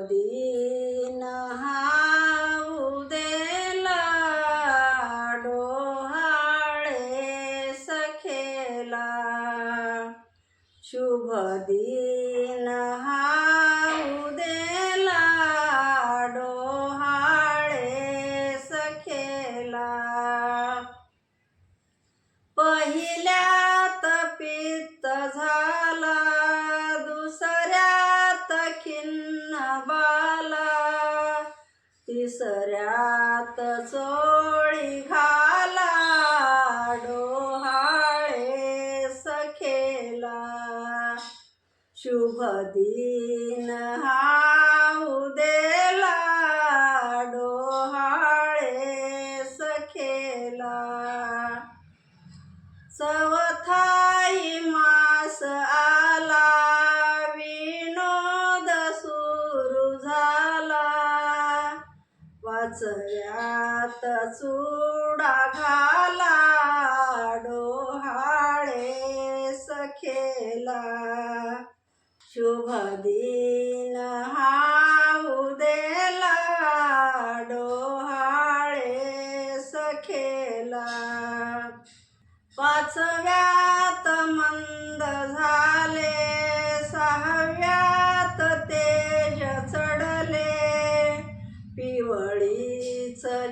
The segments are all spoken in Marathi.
दिन हा उदेला डोहाळे सखेला. शुभ दिन हा बाला तिसऱ्यात चोळी घाला. डोहाळे सखेला. शुभ दिन हा उदेला. डोहाळे सखेला. सव वाचल्यात चुडा घाला डोहाळे सखेला. शुभ दिन.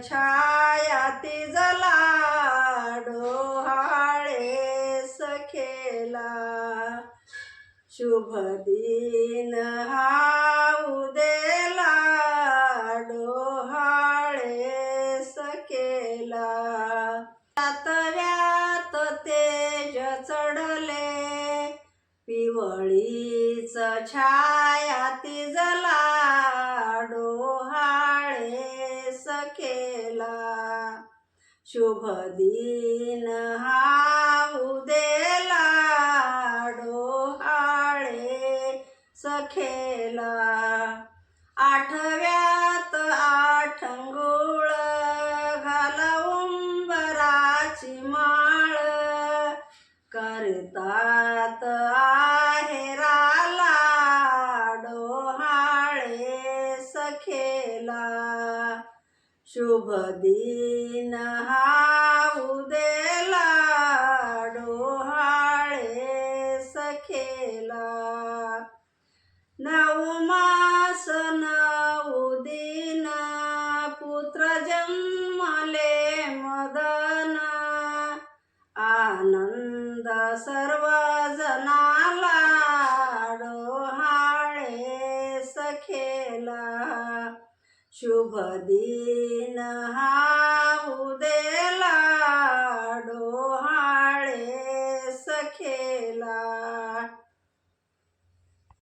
छायाती छाया तिजला डोहाळे सखेला. शुभ दिन हा उदेला डोहाळे सखेला. सातव्यात तेज चढले पिवळीच छाया तिजला शुभ दिन हा उदेला डोहाळे सखेला. आठव्यात आठंगुळ घाला बराची माळ. करतात आहेराला डोहाळे सखेला. शुभ दिन हा उदेला डोहाळे सखेला. नऊ शुभ दिन हा